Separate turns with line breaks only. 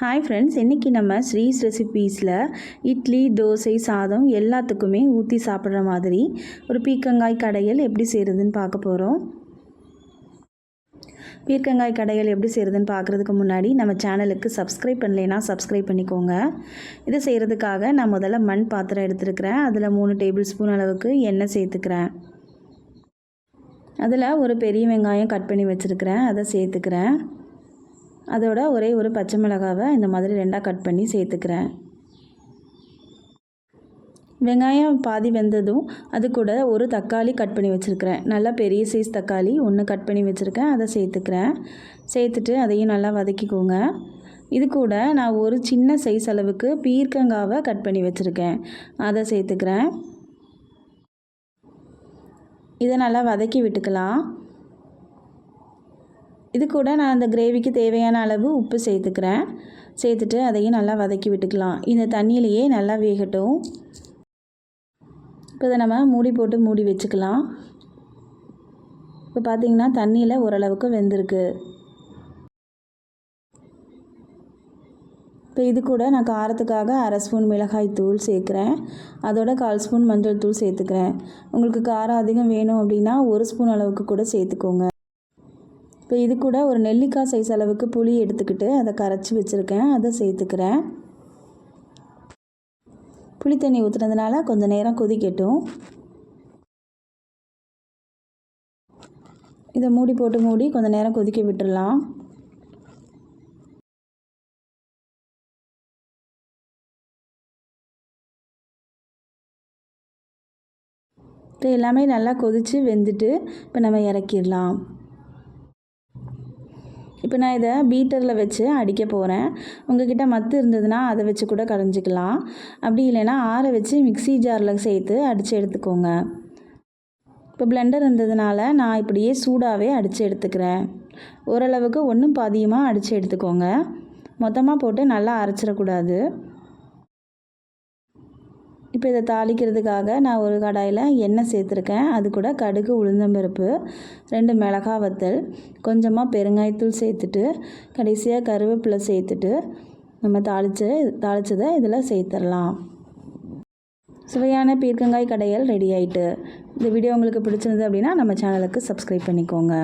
Hi friends இன்றைக்கி நம்ம ஸ்ரீஸ் ரெசிபீஸில் இட்லி தோசை சாதம் எல்லாத்துக்குமே ஊற்றி சாப்பிட்ற மாதிரி ஒரு பீக்கங்காய் கடையல் எப்படி செய்கிறதுன்னு பார்க்க போகிறோம் பீர்க்கங்காய் கடைகள் எப்படி செய்கிறதுன்னு பார்க்குறதுக்கு முன்னாடி நம்ம சேனலுக்கு சப்ஸ்கிரைப் பண்ணலைன்னா சப்ஸ்கிரைப் பண்ணிக்கோங்க. இதை செய்கிறதுக்காக நான் முதல்ல மண் பாத்திரம் எடுத்துருக்கிறேன். அதில் மூணு டேபிள் ஸ்பூன் அளவுக்கு எண்ணெய் சேர்த்துக்கிறேன். அதில் ஒரு பெரிய வெங்காயம் கட் பண்ணி வச்சுருக்கிறேன். அதை சேர்த்துக்கிறேன். அதோட ஒரே ஒரு பச்சை மிளகாவை இந்த மாதிரி ரெண்டாக கட் பண்ணி சேர்த்துக்கிறேன். வெங்காயம் பாதி வெந்ததும் அது கூட ஒரு தக்காளி கட் பண்ணி வச்சுருக்கிறேன். நல்லா பெரிய சைஸ் தக்காளி ஒன்று கட் பண்ணி வச்சுருக்கேன். அதை சேர்த்துக்கிறேன். சேர்த்துட்டு அதையும் நல்லா வதக்கிக்கோங்க. இது கூட நான் ஒரு சின்ன சைஸ் அளவுக்கு பீர்க்கங்காவை கட் பண்ணி வச்சுருக்கேன். அதை சேர்த்துக்கிறேன். இதை நல்லா வதக்கி விட்டுக்கலாம். இது கூட நான் அந்த கிரேவிக்கு தேவையான அளவு உப்பு சேர்த்துக்கிறேன். சேர்த்துட்டு அதையும் நல்லா வதக்கி விட்டுக்கலாம். இந்த தண்ணியிலையே நல்லா வேகட்டும். இப்போ இதை நம்ம மூடி போட்டு மூடி வச்சுக்கலாம். இப்போ பார்த்திங்கன்னா தண்ணியில் ஓரளவுக்கு வெந்திருக்கு. இப்போ இது கூட நான் காரத்துக்காக அரை ஸ்பூன் மிளகாய் தூள் சேர்க்குறேன். அதோட கால் ஸ்பூன் மஞ்சள் தூள் சேர்த்துக்கிறேன். உங்களுக்கு காரம் அதிகம் வேணும் அப்படின்னா ஒரு ஸ்பூன் அளவுக்கு கூட சேர்த்துக்கோங்க. இப்போ இது கூட ஒரு நெல்லிக்காய் சைஸ் அளவுக்கு புளி எடுத்துக்கிட்டு அதை கரைச்சி வச்சுருக்கேன். அதை சேர்த்துக்கிறேன். புளி தண்ணி ஊற்றுனதுனால கொஞ்சம் நேரம் கொதிக்கட்டும். இதை மூடி போட்டு மூடி கொஞ்சம் நேரம் கொதிக்க விட்டுடலாம் இப்போ எல்லாமே நல்லா கொதித்து வெந்துட்டு இப்போ நம்ம இறக்கிடலாம். இப்போ நான் இதை பீட்டரில் வச்சு அடிக்க போகிறேன். உங்ககிட்ட மத்து இருந்ததுன்னா அதை வச்சு கூட கடைஞ்சிக்கலாம் அப்படி இல்லைன்னா ஆற வச்சு மிக்சி ஜாரில் சேர்த்து அடித்து எடுத்துக்கோங்க. இப்போ பிளெண்டர் இருந்ததுனால நான் இப்படியே சூடாகவே அடித்து எடுத்துக்கிறேன். ஓரளவுக்கு ஒன்றும் பாதியமாக அடித்து எடுத்துக்கோங்க. மொத்தமாக போட்டு நல்லா அரைச்சிடக்கூடாது. இப்போ இதை தாளிக்கிறதுக்காக நான் ஒரு கடாயில் எண்ணெய் சேர்த்துருக்கேன். அது கூட கடுகு உளுந்தம்பருப்பு ரெண்டு மிளகா வத்தல் கொஞ்சமாக பெருங்காயத்தூள் சேர்த்துட்டு கடைசியாக கருவேப்பிலை சேர்த்துட்டு நம்ம தாளித்து தாளித்ததை இதில் சேர்த்துடலாம். சுவையான பீர்க்கங்காய் கடையல் ரெடி ஆகிட்டு இந்த வீடியோ உங்களுக்கு பிடிச்சிருந்தது அப்படின்னா நம்ம சேனலுக்கு சப்ஸ்கிரைப் பண்ணிக்கோங்க.